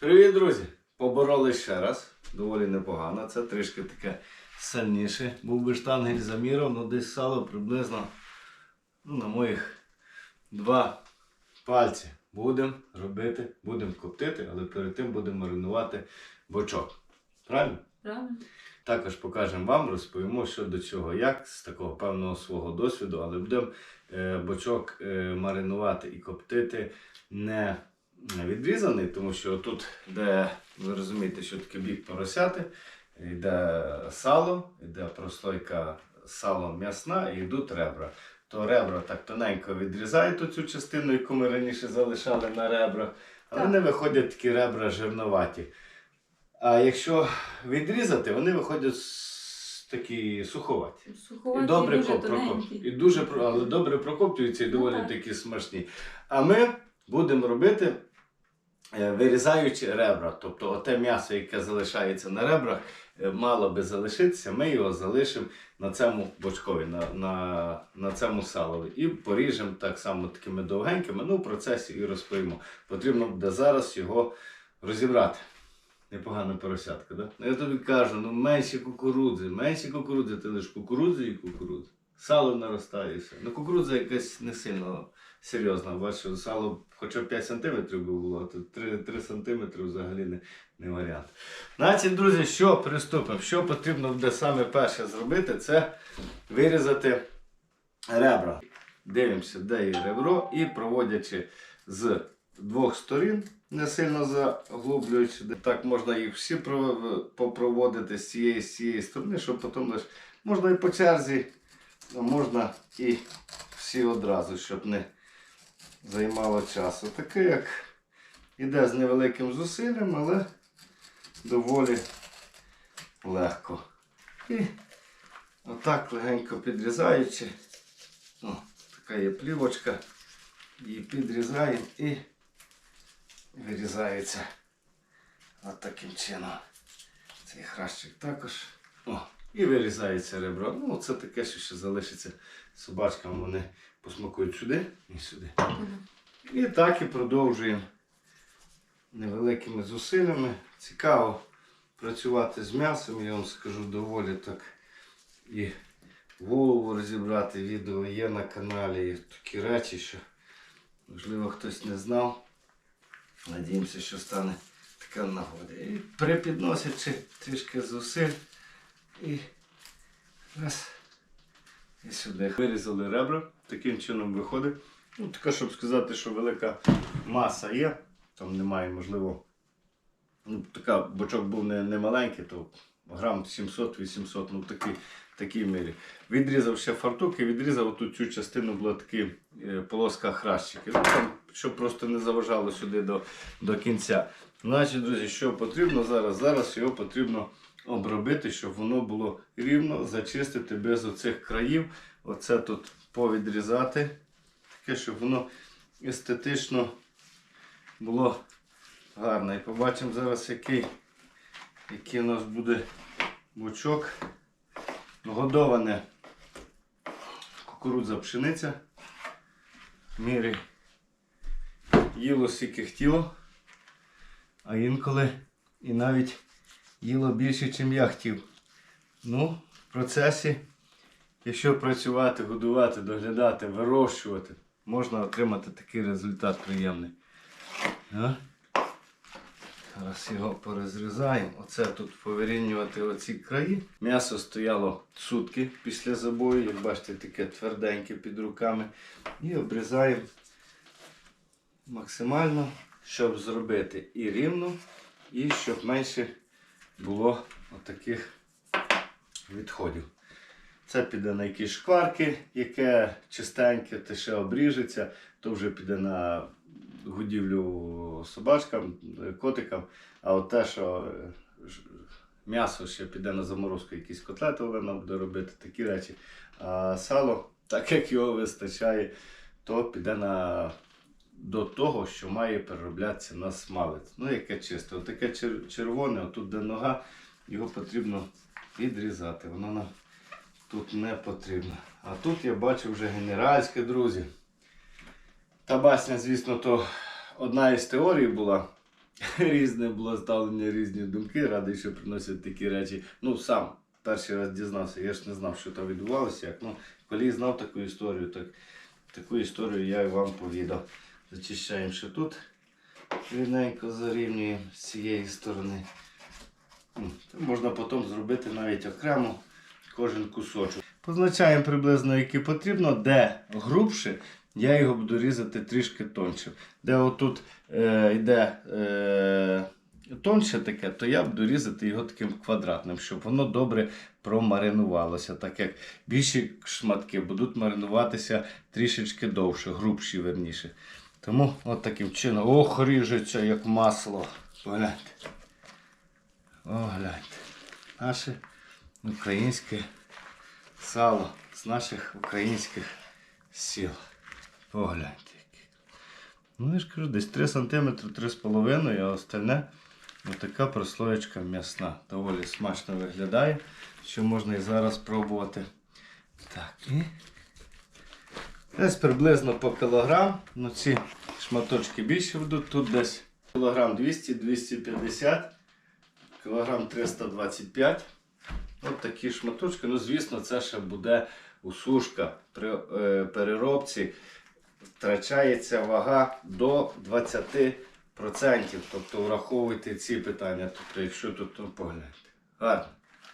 Привіт, друзі! Побороли ще раз. Доволі непогано. Це трішки таке сильніше. Був би штангель заміром, ну десь сало приблизно ну, на моїх два пальці. Будемо робити, будемо коптити, але перед тим будемо маринувати бочок. Правильно? Правильно? Також покажемо вам, розповімо, що до чого, як з такого певного свого досвіду, але будемо е, бочок е, маринувати і коптити не відрізаний, тому що тут, де ви розумієте, що таке бік поросяти, йде сало, йде прослойка сало м'ясна і йдуть ребра. То ребра так тоненько відрізають оцю частину, яку ми раніше залишали на ребрах, але не виходять такі ребра жирноваті. А якщо відрізати, вони виходять такі суховаті. І Суховаті добре, дуже прокоп- і дуже але добре прокоптуються і доволі так. такі смачні. А ми будемо робити, вирізаючи ребра. Тобто оте м'ясо, яке залишається на ребрах, е, мало би залишитися, ми його залишимо на цьому бочкові, на, на, на цьому салові. І поріжемо так само такими довгенькими. Ну, в процесі і розповімо. Потрібно буде зараз його розібрати. Непогана поросятка, да? Ну я тобі кажу, ну менше кукурудзи, менше кукурудзи, ти лиш кукурудзи і кукурудзи. Сало наростає і все. Ну кукурудза якась не сильно серйозна. Бачу, сало хоча б 5 см було, тут 3, 3 см взагалі не, не варіант. Значить, друзі, що приступимо? Що потрібно буде саме перше зробити, це вирізати ребра. Дивимося, де є ребро, і проводячи з двох сторін, не сильно заглублюючи. Так можна їх всі попроводити з цієї з цієї сторони, щоб потім лише можна і по черзі, можна і всі одразу, щоб не займало часу. Таке як іде з невеликим зусиллям, але доволі легко. І отак легенько підрізаючи. О, така є плівочка. Її підрізаємо і вирізається от таким чином. Цей хращик також. О, і вирізається ребро. Ну, це таке, що ще залишиться собачкам. Вони посмакують сюди і сюди. І так і продовжуємо невеликими зусиллями. Цікаво працювати з м'ясом, я вам скажу доволі так. І голову розібрати відео є на каналі. І такі речі, що можливо хтось не знав. Надіємося, що стане така нагода. І припідносячи трішки зусиль. І раз. І сюди. Вирізали ребра, таким чином виходить. Ну, така, щоб сказати, що велика маса є. Там немає, можливо. Ну, така бочок був не, не маленький, то грам 700-800, ну в такій, такій мірі. Відрізав ще фартук і відрізав оту цю частину була такі е, полоска хращики. Ну, там, щоб просто не заважало сюди до, до кінця. Значить, друзі, що потрібно зараз? Зараз його потрібно обробити, щоб воно було рівно, зачистити без оцих країв. Оце тут повідрізати. Таке, щоб воно естетично було гарно. І побачимо зараз, який, який у нас буде бочок. Годоване кукурудза пшениця. Мірі їло скільки хотіло, а інколи і навіть їло більше, ніж я хотів. Ну, в процесі, якщо працювати, годувати, доглядати, вирощувати, можна отримати такий результат приємний. А? Зараз його порозрізаємо. Оце тут повирівнювати оці краї. М'ясо стояло сутки після забою, як бачите, таке тверденьке під руками. І обрізаємо максимально, щоб зробити і рівно, і щоб менше було отаких відходів. Це піде на якісь шкварки, яке чистеньке, те ще обріжеться, то вже піде на годівлю собачкам, котикам. А от те, що е, м'ясо ще піде на заморозку, якісь котлети Олена буде робити, такі речі. А сало, так як його вистачає, то піде на до того, що має перероблятися на смалець. Ну, яке чисте. Отаке червоне, отут де нога, його потрібно відрізати. Воно нам тут не потрібно. А тут я бачу вже генеральське, друзі. Та басня, звісно, то одна із теорій була. різне було ставлення, різні думки. Радий, що приносять такі речі. Ну, сам перший раз дізнався, я ж не знав, що там відбувалося. Як. Ну, коли знав таку історію, так таку історію я і вам повідав. Зачищаємо ще тут. Рівненько зарівнюємо з цієї сторони. М, це Можна потім зробити навіть окремо кожен кусочок. Позначаємо приблизно, який потрібно, де грубше, я його буду різати трішки тоньше. Де отут е, йде е, тоньше таке, то я буду різати його таким квадратним, щоб воно добре промаринувалося. Так як більші шматки будуть маринуватися трішечки довше, грубші верніше. Тому от таким чином. Ох, ріжеться як масло. Погляньте. О, гляньте. Наше українське сало з наших українських сіл. Погляньте. Ну, я ж кажу, десь 3 см, 3,5 а остальне отака прослоєчка м'ясна. Доволі смачно виглядає, що можна і зараз пробувати. Так, і десь приблизно по кілограм. Ну, ці шматочки більше будуть. Тут десь кілограм 200-250, кілограм 325. От такі шматочки. Ну, звісно, це ще буде усушка. При е, переробці втрачається вага до 20%. Тобто враховуйте ці питання. Тобто, якщо тут ну, погляньте. Гарно.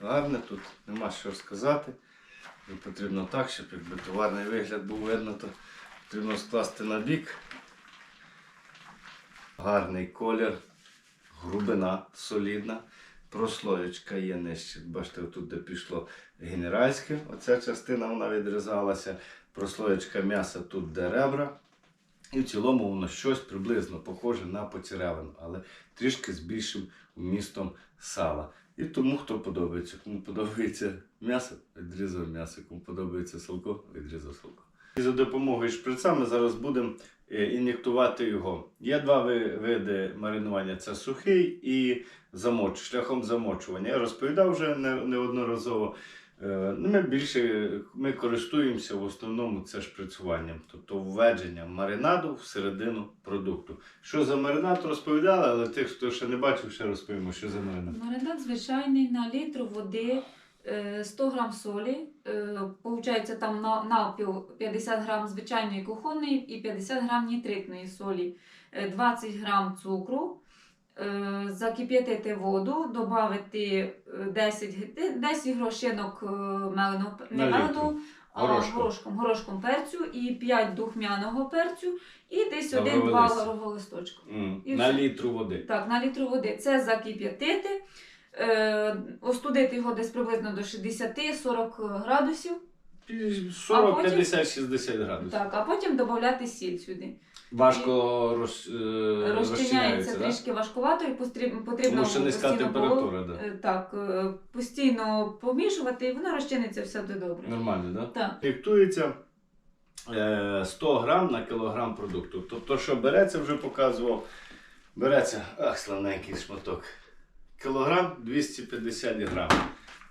Гарне тут, нема що сказати. І потрібно так, щоб якби товарний вигляд був видно, то потрібно скласти на бік. Гарний колір, грубина солідна. Прослоєчка є нижче. Бачите, тут де пішло генеральське. Оця частина вона відрізалася. Прослоєчка м'яса тут де ребра. І в цілому воно щось приблизно похоже на поцірявину, але трішки з більшим вмістом сала. І тому, хто подобається. Кому подобається м'ясо, відрізав м'ясо. Кому подобається салко, відрізав салко. І за допомогою шприца ми зараз будемо е, ін'єктувати його. Є два види маринування: це сухий і замоч, шляхом замочування. Я розповідав вже не- неодноразово. Е, ну, Ми більше ми користуємося в основному це шприцюванням, тобто введенням маринаду всередину продукту. Що за маринад розповідали, але тих, хто ще не бачив, ще розповімо, що за маринад. Маринад звичайний на літр води, е, 100 грам солі, е, получається там на, навпіл 50 грам звичайної кухонної і 50 грам нітритної солі, е, 20 грам цукру, е, закип'ятити воду, додати 10, 10 грошинок е, меленого, не меленого, а Горошком. горошком, горошком перцю і 5 духмяного перцю і десь Лавровий 1-2 листочка. І На все. літру води. Так, на літру води це закип'ятити, е, остудити його десь приблизно до 60-40 градусів. 40, потім- 50, 60 градусів. Так, а потім додати сіль сюди. Важко роз, е, Розчиняється розчиняється, да? трішки важкувато і потрібно Тому що низька постійно температура, да. е, так, е, постійно помішувати, і воно розчиниться все буде добре. Нормально? Да? Так. Фіктується е, 100 грам на кілограм продукту. Тобто, що береться, вже показував. Береться, ах, славненький шматок. Кілограм 250 грам.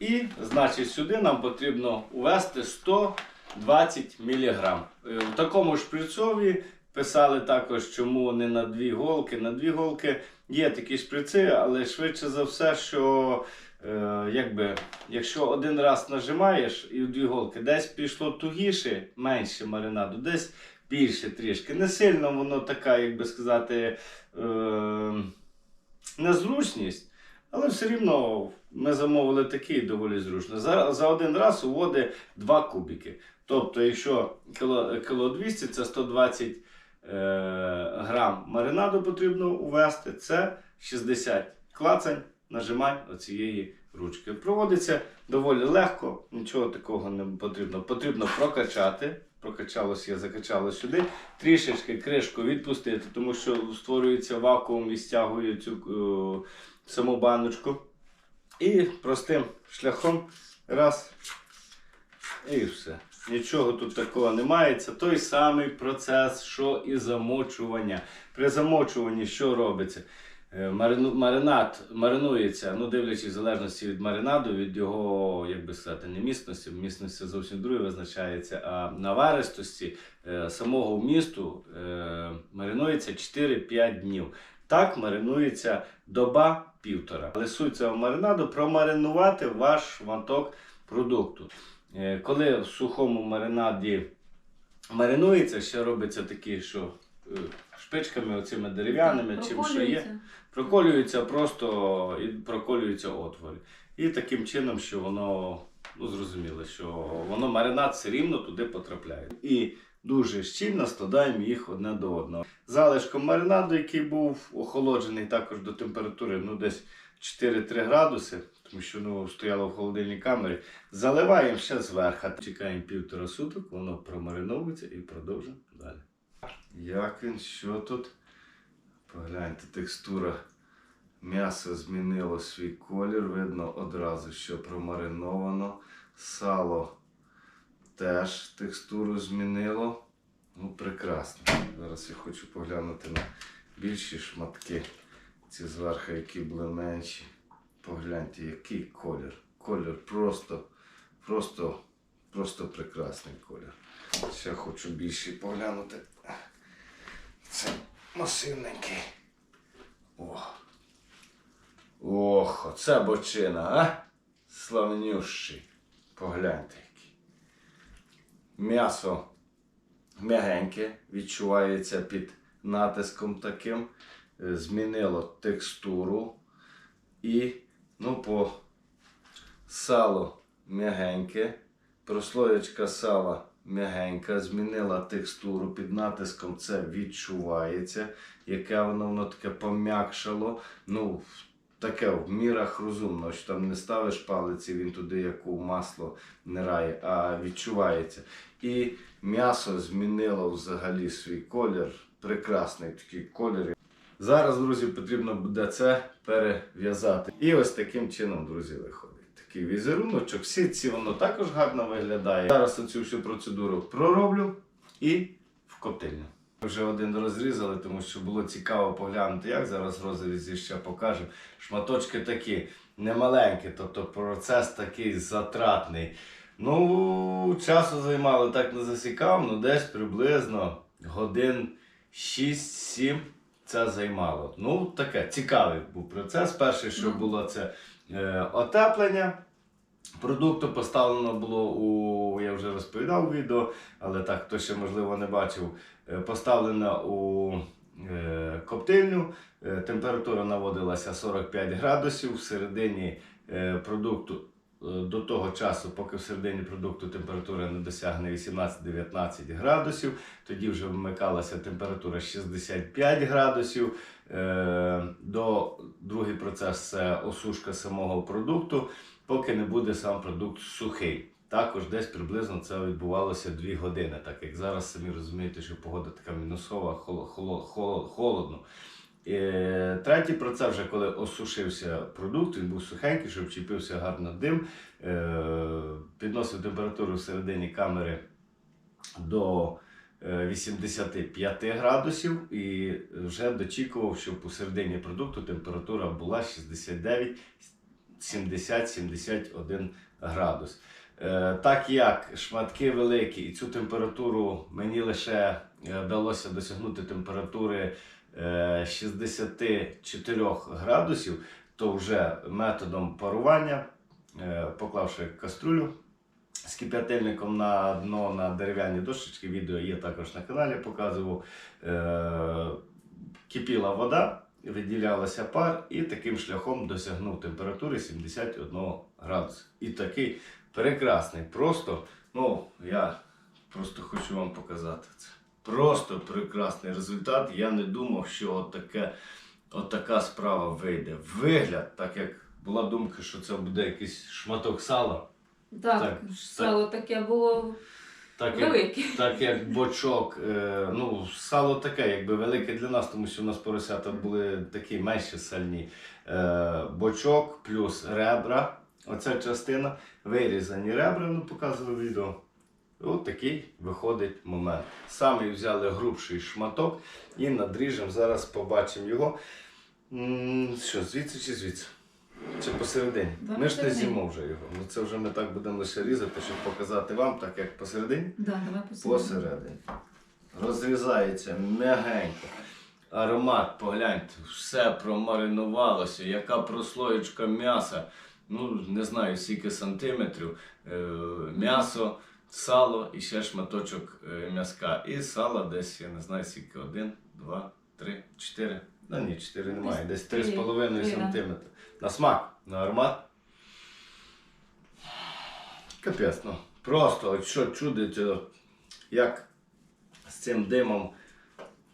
І, значить, сюди нам потрібно увести 120 мг. В такому шприцові писали також, чому не на дві голки. На дві голки є такі шприци, але швидше за все, що е, якби, якщо один раз нажимаєш і в дві голки, десь пішло тугіше, менше маринаду, десь більше трішки. Не сильно воно така, як би сказати, е, незручність. Але все рівно ми замовили такий доволі зручно. За, за один раз уводить 2 кубики. Тобто, якщо кіло, кіло 200, це 120 е, грам маринаду потрібно увести, це 60 клацань, нажимань оцієї ручки. Проводиться доволі легко, нічого такого не потрібно. Потрібно прокачати. Прокачалось, я закачало сюди. Трішечки кришку відпустити, тому що створюється вакуум і стягує цю е, саму баночку. І простим шляхом раз. І все. Нічого тут такого немає. Це той самий процес, що і замочування. При замочуванні що робиться? Е, Маринад маринується, ну дивлячись в залежності від маринаду, від його, як би сказати, не міцності, міцності зовсім друге визначається, а наваристості е, самого вмісту е, маринується 4-5 днів. Так маринується доба півтора. Але цього маринаду промаринувати ваш шматок продукту. Е, Коли в сухому маринаді маринується, ще робиться такі, що е, шпичками оцими дерев'яними, чим що є. Проколюється просто і проколюються отвори. І таким чином, що воно, ну зрозуміло, що воно маринад все рівно туди потрапляє. І дуже щільно складаємо їх одне до одного. Залишком маринаду, який був охолоджений також до температури ну, десь 4-3 градуси, тому що ну, стояло в холодильній камері, заливаємо ще зверху. Чекаємо півтора суток, воно промариновується і продовжуємо далі. Як він, що тут? Погляньте, текстура м'яса змінило свій колір. Видно одразу, що промариновано. Сало теж текстуру змінило. Ну, прекрасно. Зараз я хочу поглянути на більші шматки. Ці зверху, які були менші. Погляньте, який колір. Колір просто, просто, просто прекрасний колір. Ще хочу більший поглянути. Це масивненький. О. Ох, оце бочина, а? Славнющий. Погляньте. М'ясо м'ягеньке, відчувається під натиском таким. Е, Змінило текстуру. І, ну, по сало м'ягеньке, прослоєчка сала м'ягенька, змінила текстуру під натиском, це відчувається, яке воно, воно таке пом'якшало. Ну, таке в мірах розумно, що там не ставиш палиці, він туди, як у масло не рає, а відчувається. І м'ясо змінило взагалі свій колір. Прекрасний такий колір. Зараз, друзі, потрібно буде це перев'язати. І ось таким чином, друзі, виходить. Такий візеруночок. Всі ці воно також гарно виглядає. Зараз оцю всю процедуру пророблю і в коптильню. Вже один розрізали, тому що було цікаво поглянути, як зараз розрізі ще покажу. Шматочки такі немаленькі, тобто процес такий затратний. Ну, часу займало так не засікав, ну десь приблизно годин 6-7 це займало. Ну, таке цікавий був процес. Перше, що було, це е, отеплення. Продукту поставлено було у, я вже розповідав відео, але так, хто ще можливо не бачив, е, поставлено у е, коптильню. Е, температура наводилася 45 градусів. Всередині е, продукту до того часу, поки всередині продукту температура не досягне 18-19 градусів, тоді вже вмикалася температура 65 градусів. До другий процес це осушка самого продукту, поки не буде сам продукт сухий. Також десь приблизно це відбувалося 2 години, так як зараз самі розумієте, що погода така мінусова, холо- холо- холо- холодно. Е, Третій процес, вже коли осушився продукт, він був сухенький, щоб вчепився гарно дим, е, підносив температуру всередині камери до е, 85 градусів і вже дочікував, що посередині продукту температура була 69 70-71 градус. Е, Так як шматки великі, і цю температуру мені лише е, вдалося досягнути температури е, 64 градусів, то вже методом парування, е, поклавши каструлю з кип'ятильником на дно на дерев'яні дощечки, відео є також на каналі, показував. Е, Кипіла вода, виділялася пар і таким шляхом досягнув температури 71 градус. І такий прекрасний. Просто, ну, я просто хочу вам показати це. Просто прекрасний результат. Я не думав, що отаке, отака справа вийде. Вигляд, так як була думка, що це буде якийсь шматок сала. Так, Так, сало таке було Так як. Так як бочок, е, ну, сало таке, якби велике для нас, тому що у нас поросята були такі менші сальні. Е, бочок плюс ребра. Оця частина, вирізані ребра, ну показував відео. От такий виходить момент. Самі взяли грубший шматок і надріжемо. Зараз побачимо його. М, Що, звідси чи звідси? Чи посередині? Да, ми ж не з'їмо вже його. Ну це вже ми так будемо лише різати, щоб показати вам, так як посередині. Да, давай посередині. Посередині. Розрізається м'ягенько. аромат, погляньте, все промаринувалося, яка прослоєчка м'яса. Ну, не знаю, скільки сантиметрів. Е, м'ясо, сало і ще шматочок е, м'яска. І сало десь, я не знаю, скільки, один, два, три, чотири. Ну ні, чотири немає, десь три з три, половиною три, да. сантиметри. На смак, на аромат. Капець, ну. Просто от що чудить, як з цим димом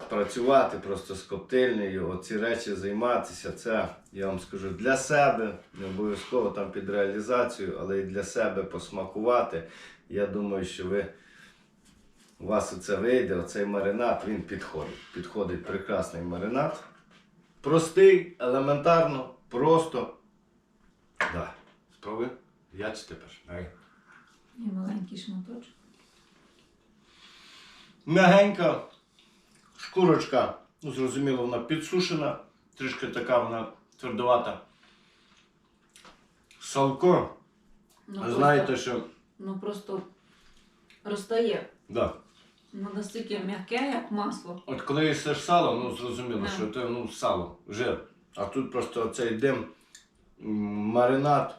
працювати, просто з коптильнею, оці речі займатися. Це, я вам скажу, для себе, не обов'язково там під реалізацію, але і для себе посмакувати. Я думаю, що ви. У вас оце вийде, оцей маринад, він підходить. Підходить прекрасний маринад. Простий, елементарно, просто. Да. Спробуй. Я чи ти перший? Давай. І маленький шматочок. Мягенька шкурочка, ну зрозуміло, вона підсушена, трішки така вона твердовата. Салко, Ну, ви просто- знаєте, що. Ну просто розтає. Да. Ну настільки м'яке, як масло. От коли їсиш сало, ну зрозуміло, Да. що це ну, сало, жир. А тут просто цей дим, м, маринад.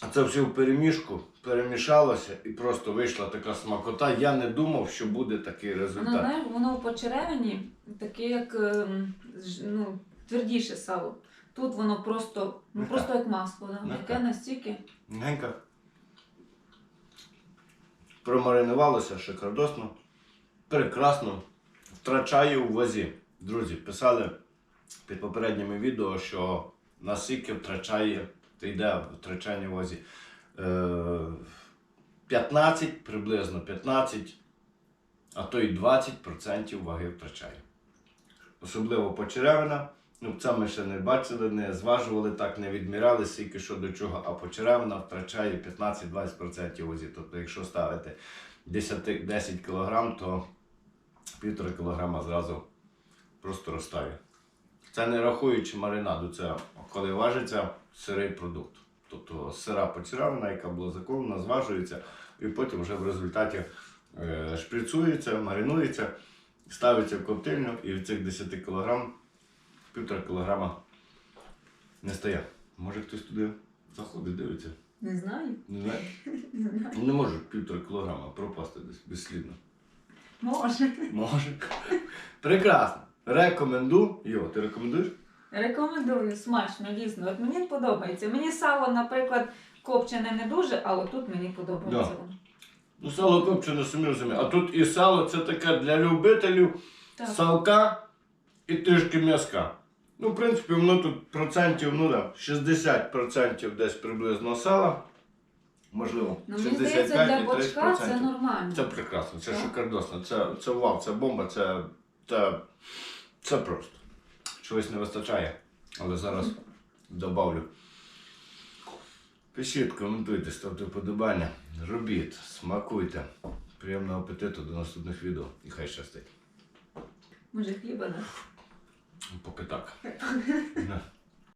А це все в перемішку, перемішалося і просто вийшла така смакота. Я не думав, що буде такий Воно, результат. знаєш, воно по черевині таке, як ем, ж- ну, твердіше сало. Тут воно просто, ну просто як масло, да? М'яке. яке настільки. Генька. Промаринувалося шикардосно. Прекрасно. Втрачає у вазі. Друзі, писали під попередніми відео, що наскільки втрачає, та йде втрачання у вазі. Е, 15, приблизно 15, а то й 20% ваги втрачає. Особливо почеревина. Ну, це ми ще не бачили, не зважували так, не відміряли скільки що до чого, а почеревина втрачає 15-20% вазі. Тобто, якщо ставити 10, 10 кг, то півтора кілограма зразу просто розтає. Це не рахуючи маринаду, це коли важиться сирий продукт. Тобто сира почеревина, яка була заколена, зважується, і потім вже в результаті е, шприцується, маринується, ставиться в коптильню і від цих 10 кг півтора кілограма не стає. Може хтось туди заходить, дивиться. Не знаю. Не знаю. Не знаю. Не може півтора кілограма пропасти десь безслідно. Може. Може. Прекрасно. Рекомендую. Йо, ти рекомендуєш? Рекомендую, смачно, дійсно. От мені подобається. Мені сало, наприклад, копчене не дуже, а отут мені подобається. Да. Ну, сало копчене, самі розумієте. А тут і сало це таке для любителів Так. салка і трішки м'язка. Ну, в принципі, воно тут процентів, ну да, 60% десь приблизно сала. Можливо, Ну, мені здається, 65 для бочка 30%. це нормально. Це прекрасно, це шикардосно, це, це вау, це бомба, це, це, це просто. Чогось не вистачає, але зараз добавлю. Пишіть, коментуйте, ставте вподобання, робіть, смакуйте. Приємного апетиту до наступних відео і хай щастить. Може хліба не? Поки так.